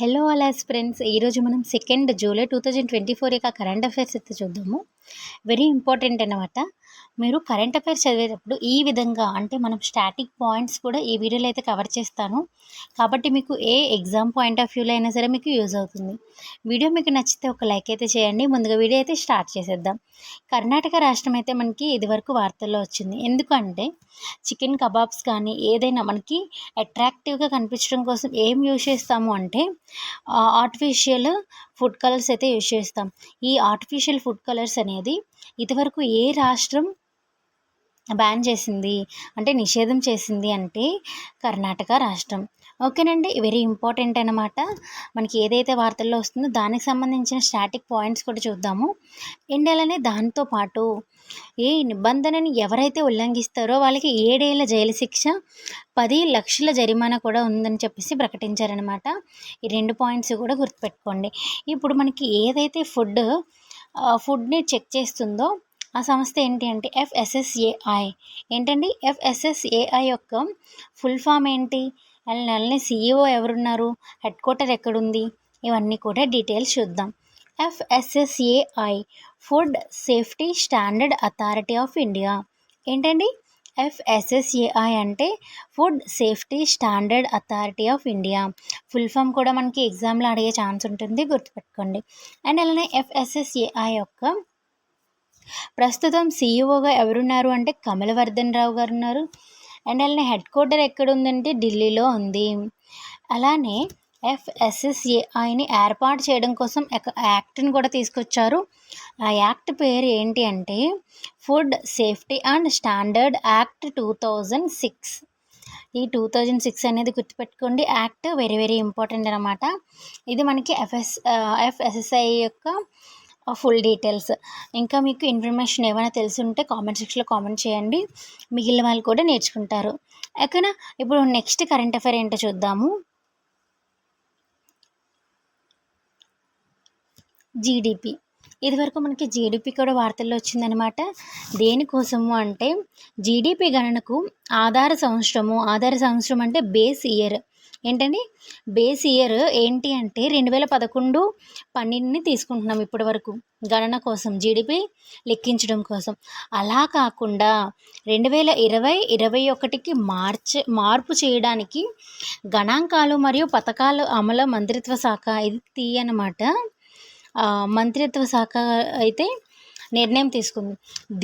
Hello అలాస్ friends ఈరోజు మనం second July two thousand twenty four యొక్క కరెంట్ అఫైర్స్ అయితే చూద్దాము. వెరీ ఇంపార్టెంట్ అనమాట మీరు కరెంట్ అఫైర్స్ చదివేటప్పుడు ఈ విధంగా అంటే మనం స్టాటిక్ పాయింట్స్ కూడా ఈ వీడియోలో అయితే కవర్ చేస్తాను. కాబట్టి మీకు ఏ ఎగ్జామ్ పాయింట్ ఆఫ్ వ్యూలో అయినా సరే మీకు యూజ్ అవుతుంది. వీడియో మీకు నచ్చితే ఒక లైక్ అయితే చేయండి. ముందుగా వీడియో అయితే స్టార్ట్ చేసేద్దాం. కర్ణాటక రాష్ట్రం అయితే మనకి ఇదివరకు వార్తల్లో వచ్చింది. ఎందుకంటే చికెన్ కబాబ్స్ కానీ ఏదైనా మనకి అట్రాక్టివ్గా కనిపించడం కోసం ఏం యూజ్ చేస్తాము అంటే ఆర్టిఫిషియల్ ఫుడ్ కలర్స్ అయితే యూజ్ చేస్తాం. ఈ ఆర్టిఫిషియల్ ఫుడ్ కలర్స్ అనేది ఇదివరకు ఏ రాష్ట్రం బ్యాన్ చేసింది? అంటే నిషేధం చేసింది అంటే కర్ణాటక రాష్ట్రం. ఓకేనండి వెరీ ఇంపార్టెంట్ అనమాట మనకి ఏదైతే వార్తల్లో వస్తుందో దానికి సంబంధించిన స్టాటిక్ పాయింట్స్ కూడా చూద్దాము. ఎండాలనే దాంతో పాటు ఏ నిబంధనని ఎవరైతే ఉల్లంఘిస్తారో వాళ్ళకి ఏడేళ్ళ జైలు శిక్ష పది లక్షల జరిమానా కూడా ఉందని చెప్పేసి ప్రకటించారనమాట ఈ రెండు పాయింట్స్ కూడా గుర్తుపెట్టుకోండి. ఇప్పుడు మనకి ఏదైతే ఫుడ్ ఫుడ్ని చెక్ చేస్తుందో ఆ సంస్థ ఏంటి అంటే ఎఫ్ఎస్ఎస్ఏఐ. ఏంటండి? ఎఫ్ఎస్ఎస్ఏఐ యొక్క ఫుల్ ఫామ్ ఏంటి? అలానే సీఈఓ ఎవరున్నారు? హెడ్ క్వార్టర్ ఎక్కడుంది? ఇవన్నీ కూడా డీటెయిల్స్ చూద్దాం. FSSAI food safety standard authority of India ఏంటండి? ఎఫ్ఎస్ఎస్ఏఐ అంటే food safety standard authority of India full form కూడా మనకి ఎగ్జామ్లో అడిగే ఛాన్స్ ఉంటుంది గుర్తుపెట్టుకోండి. అండ్ అలానే ఎఫ్ఎస్ఎస్ఏఐ యొక్క ప్రస్తుతం సీఈఓగా ఎవరున్నారు అంటే కమలవర్ధన్ రావు గారు ఉన్నారు. అండ్ అలానే హెడ్ క్వార్టర్ ఎక్కడ ఉందంటే ఢిల్లీలో ఉంది. అలానే ఎఫ్ఎస్ఎస్ఏఐని ఏర్పాటు చేయడం కోసం యాక్ట్ని కూడా తీసుకొచ్చారు. ఆ యాక్ట్ పేరు ఏంటి అంటే food safety and standard act two thousand six. ఈ టూ థౌజండ్ సిక్స్ అనేది గుర్తుపెట్టుకోండి. యాక్ట్ వెరీ వెరీ ఇంపార్టెంట్ అనమాట ఇది మనకి ఎఫ్ఎస్ ఎఫ్ఎస్ఎస్ఐ యొక్క ఫుల్ డీటెయిల్స్. ఇంకా మీకు ఇన్ఫర్మేషన్ ఏమైనా తెలిసి ఉంటే కామెంట్ సెక్షన్లో కామెంట్ చేయండి. మిగిలిన వాళ్ళు కూడా నేర్చుకుంటారు. ఓకేనా? ఇప్పుడు నెక్స్ట్ కరెంట్ అఫైర్ ఏంటో చూద్దాము. జీడిపి ఇదివరకు మనకి జీడిపి కూడా వార్తల్లో వచ్చిందనమాట దేనికోసము అంటే జీడిపి గణనకు ఆధార సంవత్సరము ఆధార సంవత్సరం అంటే బేస్ ఇయర్ ఏంటండి? బేస్ ఇయర్ ఏంటి అంటే రెండు వేల పదకొండు పన్నెండుని తీసుకుంటున్నాం ఇప్పటి వరకు గణన కోసం జీడిపి లెక్కించడం కోసం. అలా కాకుండా రెండు వేల ఇరవై ఇరవై ఒకటికి మార్చ మార్పు చేయడానికి గణాంకాలు మరియు పథకాలు అమలు మంత్రిత్వ శాఖ ఇది తీయనమాట మంత్రిత్వ శాఖ అయితే నిర్ణయం తీసుకుంది.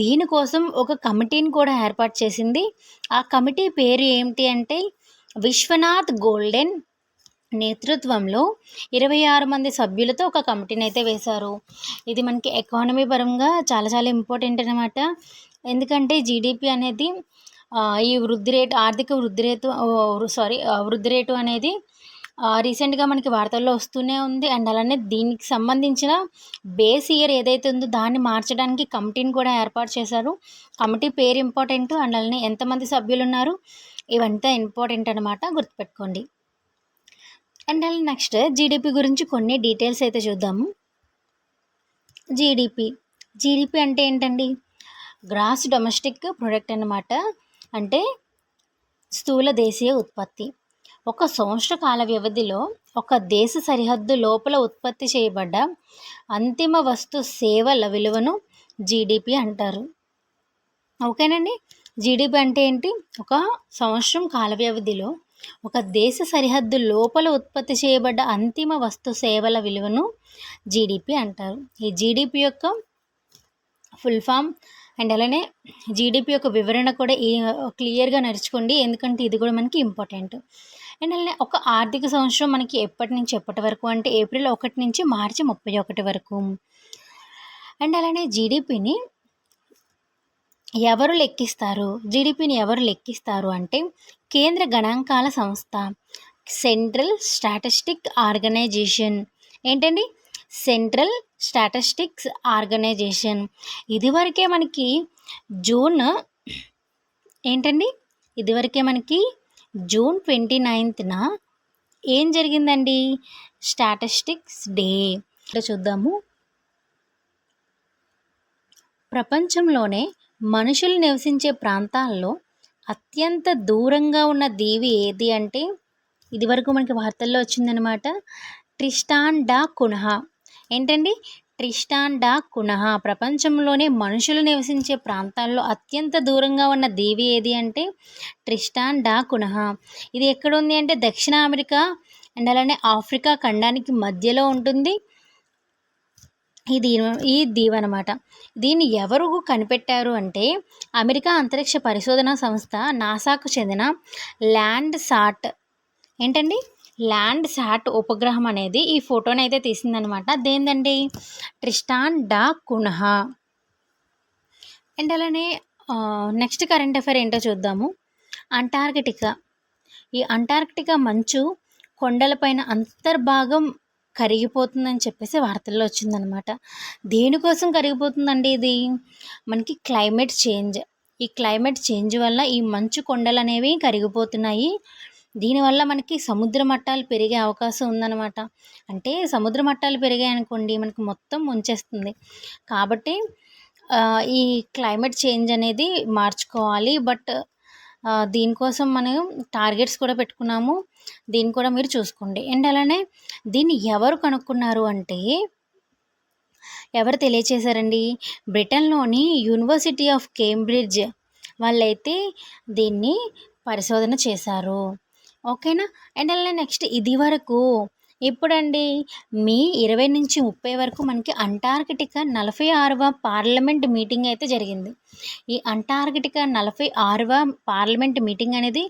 దీనికోసం ఒక కమిటీని కూడా ఏర్పాటు చేసింది. ఆ కమిటీ పేరు ఏమిటి అంటే విశ్వనాథ్ గోల్డెన్ నేతృత్వంలో ఇరవై ఆరు మంది సభ్యులతో ఒక కమిటీని అయితే వేశారు. ఇది మనకి ఎకానమీ పరంగా చాలా చాలా ఇంపార్టెంట్ అనమాట ఎందుకంటే జీడిపి అనేది ఈ వృద్ధి రేటు ఆర్థిక వృద్ధి రేటు సారీ వృద్ధి రేటు అనేది రీసెంట్గా మనకి వార్తల్లో వస్తూనే ఉంది. అండ్ అలానే దీనికి సంబంధించిన బేస్ ఇయర్ ఏదైతే ఉందో దాన్ని మార్చడానికి కమిటీని కూడా ఏర్పాటు చేశారు. కమిటీ పేరు ఇంపార్టెంట్ అండ్ అలానే ఎంతమంది సభ్యులు ఉన్నారు ఇవంతా ఇంపార్టెంట్ అనమాట గుర్తుపెట్టుకోండి. అండ్ అలా నెక్స్ట్ జీడిపి గురించి కొన్ని డీటెయిల్స్ అయితే చూద్దాము. జీడిపి జీడిపి అంటే ఏంటండి? గ్రాస్ డొమెస్టిక్ ప్రొడక్ట్ అనమాట అంటే స్థూల దేశీయ ఉత్పత్తి. ఒక సంవత్సర కాల వ్యవధిలో ఒక దేశ సరిహద్దు లోపల ఉత్పత్తి చేయబడ్డ అంతిమ వస్తు సేవల విలువను జీడిపి అంటారు. ఓకేనండి? జీడిపి అంటే ఏంటి? ఒక సంవత్సరం కాల వ్యవధిలో ఒక దేశ సరిహద్దు లోపల ఉత్పత్తి చేయబడ్డ అంతిమ వస్తు సేవల విలువను జీడిపి అంటారు. ఈ జీడిపి యొక్క ఫుల్ ఫామ్ అండ్ అలానే జీడిపి యొక్క వివరణ కూడా ఈ క్లియర్గా నడుచుకోండి. ఎందుకంటే ఇది కూడా మనకి ఇంపార్టెంట్. అండ్ అలానే ఒక ఆర్థిక సంవత్సరం మనకి ఎప్పటి నుంచి ఎప్పటి వరకు అంటే ఏప్రిల్ ఒకటి నుంచి మార్చి ముప్పై ఒకటి వరకు. అండ్ అలానే జీడిపిని ఎవరు లెక్కిస్తారు? జీడిపిని ఎవరు లెక్కిస్తారు అంటే కేంద్ర గణాంకాల సంస్థ సెంట్రల్ స్టాటిస్టిక్ ఆర్గనైజేషన్. ఏంటండి? Central statistics organisation. ఇదివరకే మనకి జూన్ ఏంటండి? ఇదివరకే మనకి జూన్ ట్వంటీ నైన్త్న ఏం జరిగిందండి? Statistics day. చూద్దాము. ప్రపంచంలోనే మనుషులు నివసించే ప్రాంతాల్లో అత్యంత దూరంగా ఉన్న దీవి ఏది అంటే ఇదివరకు మనకి వార్తల్లో వచ్చిందనమాట ట్రిస్టాన్ డా కునహా. ఏంటండి? ట్రిస్టాన్ డా కునహా. ప్రపంచంలోనే మనుషులు నివసించే ప్రాంతాల్లో అత్యంత దూరంగా ఉన్న దీవి ఏది అంటే ట్రిస్టాన్ డా కునహా. ఇది ఎక్కడ ఉంది అంటే దక్షిణ అమెరికా అండ్ అలానే ఆఫ్రికా ఖండానికి మధ్యలో ఉంటుంది. ఈ దీవ ఈ దీవ అనమాట దీన్ని ఎవరు కనిపెట్టారు అంటే అమెరికా అంతరిక్ష పరిశోధన సంస్థ నాసాకు చెందిన ల్యాండ్ సాట్ ఏంటండి? ల్యాండ్ శాట్ ఉపగ్రహం అనేది ఈ ఫోటోని అయితే తీసిందనమాట. దేందండి ట్రిస్టాన్ డా కున్హా. అండ్ అలానే నెక్స్ట్ కరెంట్ అఫైర్ ఏంటో చూద్దాము. అంటార్కిటికా. ఈ అంటార్కిటికా మంచు కొండలపైన అంతర్భాగం కరిగిపోతుందని చెప్పేసి వార్తల్లో వచ్చిందనమాట దేనికోసం కరిగిపోతుందండి ఇది? మనకి క్లైమేట్ చేంజ్. ఈ క్లైమేట్ చేంజ్ వల్ల ఈ మంచు కొండలు అనేవి కరిగిపోతున్నాయి. దీనివల్ల మనకి సముద్ర మట్టాలు పెరిగే అవకాశం ఉందన్నమాట. అంటే సముద్ర మట్టాలు పెరిగాయి అనుకోండి మనకి మొత్తం ముంచేస్తుంది. కాబట్టి ఈ క్లైమేట్ చేంజ్ అనేది మార్చుకోవాలి. బట్ దీనికోసం మనం టార్గెట్స్ కూడా పెట్టుకున్నాము. దీన్ని కూడా మీరు చూసుకోండి. అండ్ అలానే దీన్ని ఎవరు కనుక్కున్నారు అంటే ఎవరు తెలియచేశారండి? బ్రిటన్లోని యూనివర్సిటీ ఆఫ్ కేంబ్రిడ్జ్ వాళ్ళైతే దీన్ని పరిశోధన చేశారు. ఓకేనా? అండ్ అలానే నెక్స్ట్ ఇది వరకు ఇప్పుడండి మే ఇరవై నుంచి ముప్పై వరకు మనకి అంటార్కిటికా నలభై ఆరవ పార్లమెంట్ మీటింగ్ అయితే జరిగింది. ఈ అంటార్కిటికా నలభై ఆరవ పార్లమెంట్ మీటింగ్ అనేది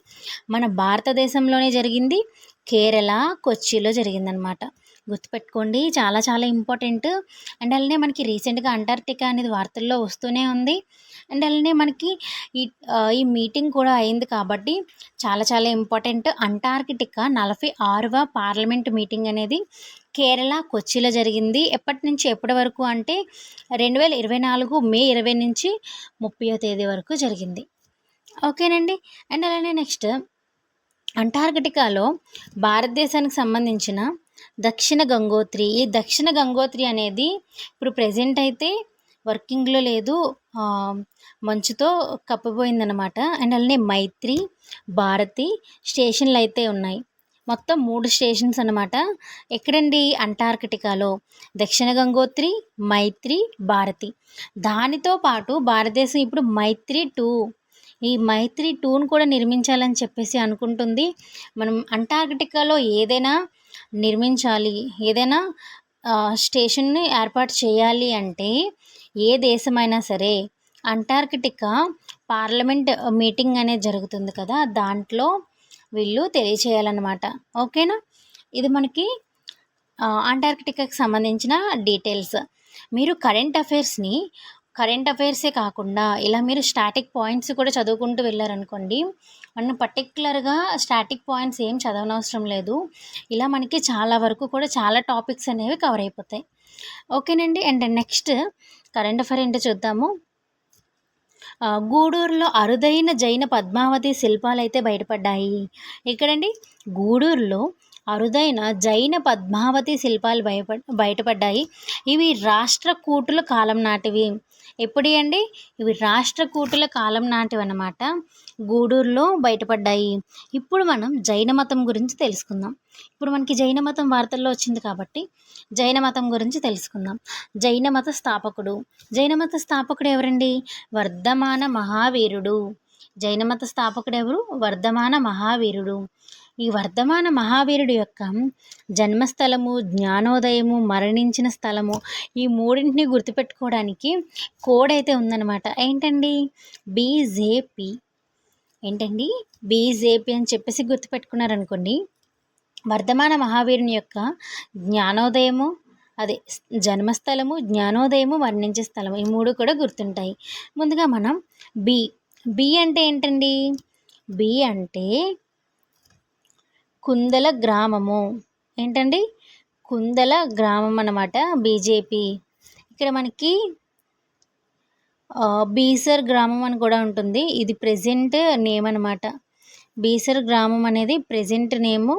మన భారతదేశంలోనే జరిగింది. కేరళ కొచ్చిలో జరిగిందనమాట గుర్తుపెట్టుకోండి. చాలా చాలా ఇంపార్టెంట్. అండ్ అలానే మనకి రీసెంట్గా అంటార్క్టికా అనేది వార్తల్లో వస్తూనే ఉంది. అండ్ అలానే మనకి ఈ ఈ మీటింగ్ కూడా అయింది కాబట్టి చాలా చాలా ఇంపార్టెంట్. అంటార్కిటికా నలభై ఆరవ పార్లమెంట్ మీటింగ్ అనేది కేరళ కొచ్చిలో జరిగింది. ఎప్పటి నుంచి ఎప్పటి వరకు అంటే రెండు వేల ఇరవై నాలుగు మే ఇరవై నుంచి ముప్పయో తేదీ వరకు జరిగింది. ఓకేనండి. అండ్ అలానే నెక్స్ట్ అంటార్కిటికాలో భారతదేశానికి సంబంధించిన దక్షిణ గంగోత్రి. ఈ దక్షిణ గంగోత్రి అనేది ఇప్పుడు ప్రజెంట్ అయితే వర్కింగ్లో లేదు. మంచుతో కప్పిపోయిందనమాట అండ్ అలానే మైత్రి భారతి స్టేషన్లు అయితే ఉన్నాయి. మొత్తం మూడు స్టేషన్స్ అనమాట ఎక్కడండి? అంటార్కిటికాలో. దక్షిణ గంగోత్రి మైత్రి భారతి. దానితో పాటు భారతదేశం ఇప్పుడు మైత్రి టూ. ఈ మైత్రి టూను కూడా నిర్మించాలని చెప్పేసి అనుకుంటుంది. మనం అంటార్కిటికాలో ఏదైనా నిర్మించాలి. ఏదైనా స్టేషన్ని ఏర్పాటు చేయాలి అంటే ఏ దేశమైనా సరే అంటార్కిటికా పార్లమెంట్ మీటింగ్ అనేది జరుగుతుంది కదా దాంట్లో వీళ్ళు తెలియచేయాలన్నమాట. ఓకేనా? ఇది మనకి అంటార్కిటికాకి సంబంధించిన డీటెయిల్స్. మీరు కరెంట్ అఫైర్స్ని కరెంట్ అఫైర్సే కాకుండా ఇలా మీరు స్టాటిక్ పాయింట్స్ కూడా చదువుకుంటూ వెళ్ళారనుకోండి మనం పర్టిక్యులర్గా స్టాటిక్ పాయింట్స్ ఏం చదవనవసరం లేదు. ఇలా మనకి చాలా వరకు కూడా చాలా టాపిక్స్ అనేవి కవర్ అయిపోతాయి. ఓకేనండి అండ్ నెక్స్ట్ కరెంట్ అఫైర్ ఏంటో చూద్దాము. గూడూరులో అరుదైన జైన పద్మావతి శిల్పాలు అయితే బయటపడ్డాయి. ఇక్కడండి గూడూరులో అరుదైన జైన పద్మావతి శిల్పాలు బయప బయటపడ్డాయి. ఇవి రాష్ట్రకూటుల కాలం నాటివి. ఎప్పుడు అండి? ఇవి రాష్ట్రకూటుల కాలం నాటివి అన్నమాట గూడూరులో బయటపడ్డాయి. ఇప్పుడు మనం జైన మతం గురించి తెలుసుకుందాం. ఇప్పుడు మనకి జైన మతం వార్తల్లో వచ్చింది కాబట్టి జైన మతం గురించి తెలుసుకుందాం. జైన మత స్థాపకుడు. జైన మత స్థాపకుడు ఎవరండి? వర్ధమాన మహావీరుడు. జైన మత స్థాపకుడు ఎవరు? వర్ధమాన మహావీరుడు. ఈ వర్ధమాన మహావీరుడు యొక్క జన్మస్థలము జ్ఞానోదయము మరణించిన స్థలము ఈ మూడింటిని గుర్తుపెట్టుకోవడానికి కోడ్ అయితే ఉందన్నమాట. ఏంటండి? బీజేపీ ఏంటండి? బీజేపీ అని చెప్పేసి గుర్తుపెట్టుకున్నారనుకోండి వర్ధమాన మహావీరుని యొక్క జ్ఞానోదయము అదే జన్మస్థలము జ్ఞానోదయము వర్ణించే స్థలము ఈ మూడు కూడా గుర్తుంటాయి. ముందుగా మనం బి బి అంటే ఏంటండి? బి అంటే కుందల గ్రామము. ఏంటండి? కుందల గ్రామం అన్నమాట బీజేపీ. ఇక్కడ మనకి బీసర్ గ్రామం అని కూడా ఉంటుంది. ఇది ప్రజెంట్ నేమ్ అనమాట బీసర్ గ్రామం అనేది ప్రజెంట్ నేము.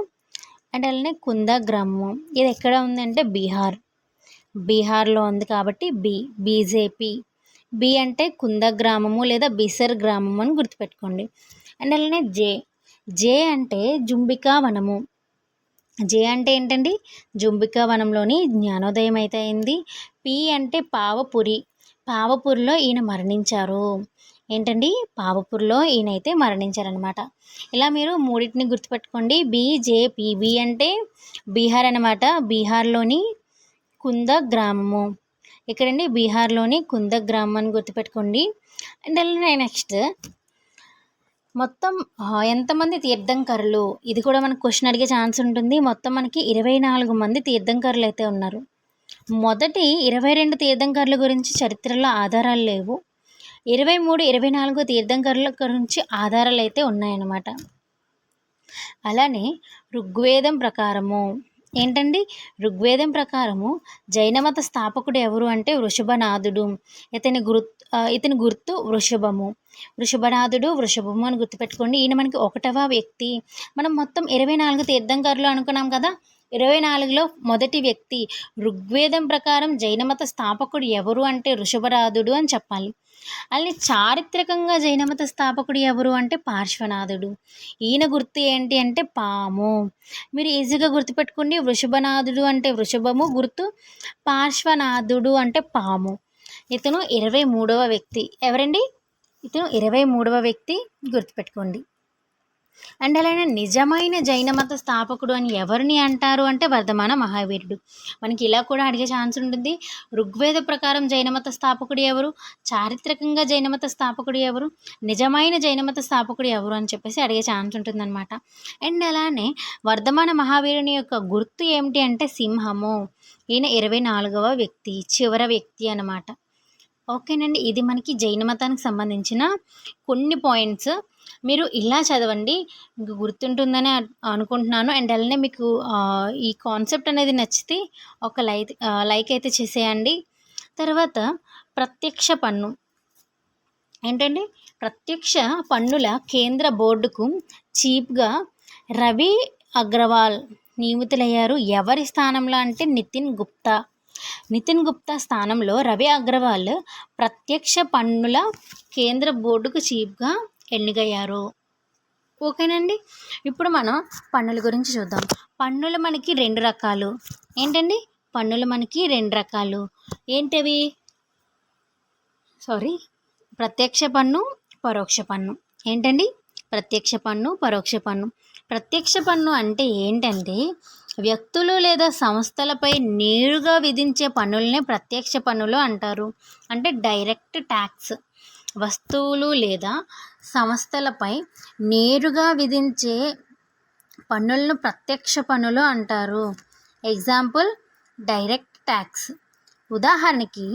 అండ్ అలానే కుందా గ్రామము. ఇది ఎక్కడ ఉందంటే బీహార్. బీహార్లో ఉంది కాబట్టి బి బీజేపీ. బి అంటే కుంద గ్రామము లేదా బీసర్ గ్రామము అని గుర్తుపెట్టుకోండి. అండ్ అలానే జే జే అంటే జుంబికా వనము. జే అంటే ఏంటండి? జుంబికా వనంలోని జ్ఞానోదయం అయితే అయింది పి అంటే పావపురి. పావపూర్లో ఈయన మరణించారు. ఏంటండి? పావపూర్లో ఈయన అయితే మరణించారనమాట ఇలా మీరు మూడింటిని గుర్తుపెట్టుకోండి. బీజేపీ బి అంటే బీహార్ అనమాట బీహార్లోని కుంద గ్రామము. ఇక్కడండి బీహార్లోని కుంద గ్రామం అని గుర్తుపెట్టుకోండి. అండ్ అలానే నెక్స్ట్ మొత్తం ఎంతమంది తీర్థంకరులు? ఇది కూడా మనకు క్వశ్చన్ అడిగే ఛాన్స్ ఉంటుంది. మొత్తం మనకి ఇరవై నాలుగు మంది తీర్థంకరులు అయితే ఉన్నారు. మొదటి ఇరవై రెండు తీర్థంకరుల గురించి చరిత్రలో ఆధారాలు లేవు. ఇరవై మూడు ఇరవై నాలుగు తీర్థంకరుల గురించి ఆధారాలు అయితే ఉన్నాయన్నమాట. అలానే ఋగ్వేదం ప్రకారము ఏంటండి? ఋగ్వేదం ప్రకారము జైనమత స్థాపకుడు ఎవరు అంటే వృషభనాథుడు. ఇతని గురు ఇతని గుర్తు వృషభము. వృషభనాథుడు వృషభము అని గుర్తుపెట్టుకోండి. ఈయన మనకి ఒకటవ వ్యక్తి. మనం మొత్తం ఇరవై నాలుగు తీర్థంకరులు అనుకున్నాం కదా? ఇరవై నాలుగులో మొదటి వ్యక్తి ఋగ్వేదం ప్రకారం జైనమత స్థాపకుడు ఎవరు అంటే ఋషభరాధుడు అని చెప్పాలి. అలానే చారిత్రకంగా జైనమత స్థాపకుడు ఎవరు అంటే పార్శ్వనాథుడు. ఈయన గుర్తు ఏంటి అంటే పాము. మీరు ఈజీగా గుర్తుపెట్టుకోండి. వృషభనాథుడు అంటే వృషభము గుర్తు పార్శ్వనాథుడు అంటే పాము. ఇతను ఇరవై మూడవ వ్యక్తి. ఎవరండి? ఇతను ఇరవై మూడవ వ్యక్తి గుర్తుపెట్టుకోండి. అండ్ అలానే నిజమైన జైన మత స్థాపకుడు అని ఎవరిని అంటారు అంటే వర్ధమాన మహావీరుడు. మనకి ఇలా కూడా అడిగే ఛాన్స్ ఉంటుంది. ఋగ్వేద ప్రకారం జైన మత స్థాపకుడు ఎవరు? చారిత్రకంగా జైన మత స్థాపకుడు ఎవరు? నిజమైన జైన మత స్థాపకుడు ఎవరు అని చెప్పేసి అడిగే ఛాన్స్ ఉంటుందన్నమాట. అండ్ అలానే వర్ధమాన మహావీరుని యొక్క గుర్తు ఏమిటి అంటే సింహము. ఈయన ఇరవై నాలుగవ వ్యక్తి చివర వ్యక్తి అనమాట ఓకేనండి. ఇది మనకి జైన మతానికి సంబంధించిన కొన్ని పాయింట్స్. మీరు ఇలా చదవండి మీకు గుర్తుంటుందని అనుకుంటున్నాను. అండ్ అలానే మీకు ఈ కాన్సెప్ట్ అనేది నచ్చితే ఒక లైక్ లైక్ అయితే చేసేయండి. తర్వాత ప్రత్యక్ష పన్ను. ఏంటండి? ప్రత్యక్ష పన్నుల కేంద్ర బోర్డుకు చీప్గా రవి అగ్రవాల్ నియమితులయ్యారు. ఎవరి స్థానంలో అంటే నితిన్ గుప్తా. నితిన్ గుప్తా స్థానంలో రవి అగ్రవాల్ ప్రత్యక్ష పన్నుల కేంద్ర బోర్డుకు చీఫ్గా ఎన్నికయ్యారు ఓకేనండి. ఇప్పుడు మనం పన్నుల గురించి చూద్దాం. పన్నులు మనకి రెండు రకాలు. ఏంటండి? పన్నులు మనకి రెండు రకాలు. ఏంటవి? సారీ. ప్రత్యక్ష పన్ను పరోక్ష పన్ను. ఏంటండి? ప్రత్యక్ష పన్ను పరోక్ష పన్ను. ప్రత్యక్ష పన్ను అంటే ఏంటంటే వ్యక్తులు లేదా సంస్థలపై నేరుగా విధించే పన్నులనే ప్రత్యక్ష పన్నులు అంటారు. అంటే డైరెక్ట్ ట్యాక్స్. వస్తువులు లేదా సంస్థలపై నేరుగా విధించే పన్నులను ప్రత్యక్ష పన్నులు అంటారు. Example direct tax. ఉదాహరణకి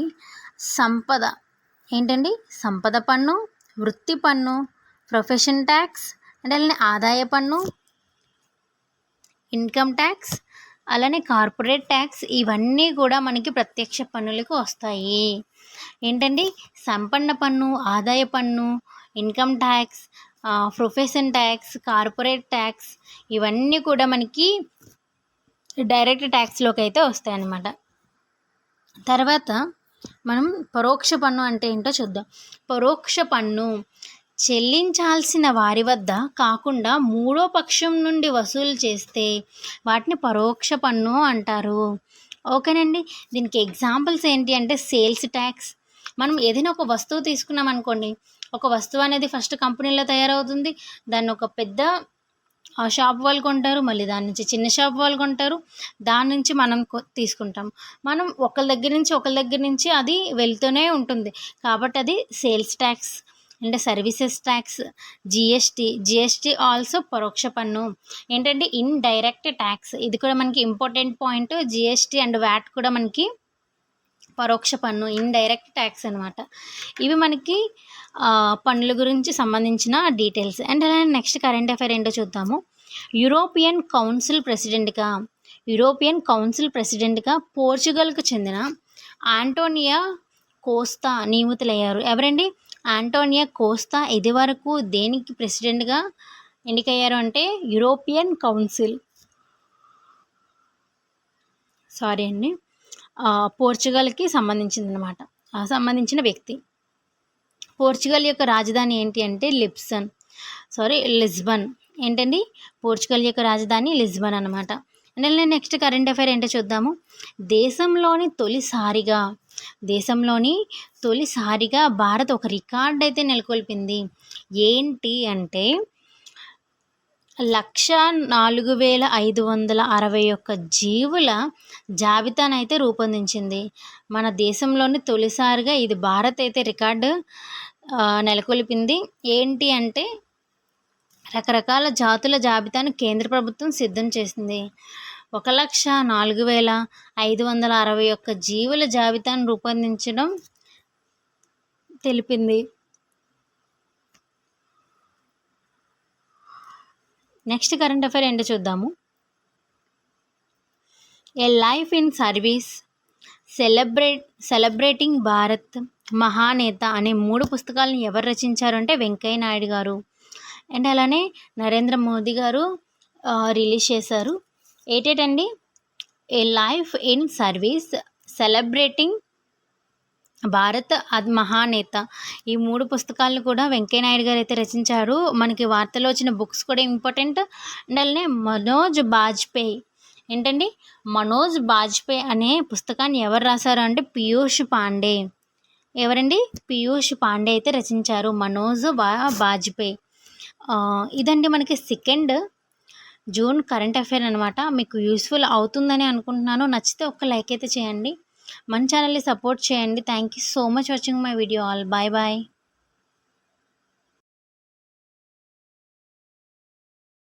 సంపద. ఏంటండి? సంపద పన్ను వృత్తి పన్ను ప్రొఫెషన్ ట్యాక్స్ అంటే ఆదాయ పన్ను ఇన్కమ్ ట్యాక్స్ అలానే కార్పొరేట్ ట్యాక్స్ ఇవన్నీ కూడా మనకి ప్రత్యక్ష పన్నులకు వస్తాయి. ఏంటండి? సంపన్న పన్ను ఆదాయ పన్ను income tax profession tax corporate tax ఇవన్నీ కూడా మనకి డైరెక్ట్ ట్యాక్స్లోకి అయితే వస్తాయన్నమాట. తర్వాత మనం పరోక్ష పన్ను అంటే ఏంటో చూద్దాం. పరోక్ష పన్ను చెల్లించాల్సిన వారి వద్ద కాకుండా మూడో పక్షం నుండి వసూలు చేస్తే వాటిని పరోక్ష పన్ను అంటారు. ఓకేనండి. దీనికి ఎగ్జాంపుల్స్ ఏంటి అంటే సేల్స్ ట్యాక్స్. మనం ఏదైనా ఒక వస్తువు తీసుకున్నాం అనుకోండి. ఒక వస్తువు అనేది ఫస్ట్ కంపెనీలో తయారవుతుంది. దాన్ని ఒక పెద్ద షాప్ వాళ్ళు కొంటారు. మళ్ళీ దాని నుంచి చిన్న షాప్ వాళ్ళు కొంటారు. దాని నుంచి మనం తీసుకుంటాం. మనం ఒకరి దగ్గర నుంచి ఒకరి దగ్గర నుంచి అది వెళ్తూనే ఉంటుంది. కాబట్టి అది సేల్స్ ట్యాక్స్. అంటే services tax GST GST also పరోక్ష పన్ను. ఏంటంటే ఇన్ డైరెక్ట్ ట్యాక్స్ ఇది కూడా మనకి important point GST and VAT కూడా మనకి పరోక్ష పన్ను ఇన్ డైరెక్ట్ ట్యాక్స్ అనమాట ఇవి మనకి పన్నుల గురించి సంబంధించిన డీటెయిల్స్ అండ్ అలానే నెక్స్ట్ కరెంట్ అఫైర్ ఏంటో చూద్దాము. యూరోపియన్ కౌన్సిల్ ప్రెసిడెంట్గా యూరోపియన్ కౌన్సిల్ ప్రెసిడెంట్గా పోర్చుగల్కు చెందిన ఆంటోనియా కోస్తా నియమితులయ్యారు. ఎవరండి? ఆంటోనియా కోస్తా ఇదివరకు దేనికి ప్రెసిడెంట్గా ఎన్నికయ్యారు అంటే యూరోపియన్ కౌన్సిల్. సారీ అండి. పోర్చుగల్కి సంబంధించిందనమాట సంబంధించిన వ్యక్తి. పోర్చుగల్ యొక్క రాజధాని ఏంటి అంటే లిప్సన్ సారీ లిస్బన్. ఏంటండి? పోర్చుగల్ యొక్క రాజధాని లిస్బన్ అనమాట అండ్ నెక్స్ట్ కరెంట్ అఫైర్ ఏంటో చూద్దాము. దేశంలోని తొలిసారిగా దేశంలోని తొలిసారిగా భారత్ ఒక రికార్డ్ అయితే నెలకొల్పింది. ఏంటి అంటే లక్ష నాలుగు వేల ఐదు వందల అరవై ఒక్క జీవుల జాబితానైతే రూపొందించింది. మన దేశంలోని తొలిసారిగా ఇది భారత్ అయితే రికార్డు నెలకొల్పింది. ఏంటి అంటే రకరకాల జాతుల జాబితాను కేంద్ర ప్రభుత్వం సిద్ధం చేసింది. ఒక లక్ష నాలుగు వేల ఐదు వందల అరవై ఒక్క జీవుల జాబితాను రూపొందించడం తెలిపింది. నెక్స్ట్ కరెంట్ అఫైర్ ఏంటో చూద్దాము. A life in service celebrate celebrating Bharat Mahaneta అనే మూడు పుస్తకాలను ఎవరు రచించారు అంటే వెంకయ్య నాయుడు గారు. అండ్ అలానే నరేంద్ర మోదీ గారు రిలీజ్ చేశారు. ఏటేటండి a life in service celebrating Bharat అది మహానేత. ఈ మూడు పుస్తకాలను కూడా వెంకయ్యనాయుడు గారు అయితే రచించారు. మనకి వార్తలో వచ్చిన బుక్స్ కూడా ఇంపార్టెంట్. అండ్ అలానే మనోజ్ బాజ్పేయి. ఏంటండి మనోజ్ బాజ్పేయి అనే పుస్తకాన్ని ఎవరు రాశారు అంటే పీయూష్ పాండే. ఎవరండి? పీయూష్ పాండే అయితే రచించారు. మనోజ్ బా బాజ్పేయి. ఇదండి మనకి సెకండ్ జూన్ కరెంట్ అఫైర్ అనమాట మీకు యూస్ఫుల్ అవుతుందని అనుకుంటున్నాను. నచ్చితే ఒక్క లైక్ అయితే చేయండి. మన ఛానల్ని సపోర్ట్ చేయండి. Thank you so much watching my video all. Bye bye.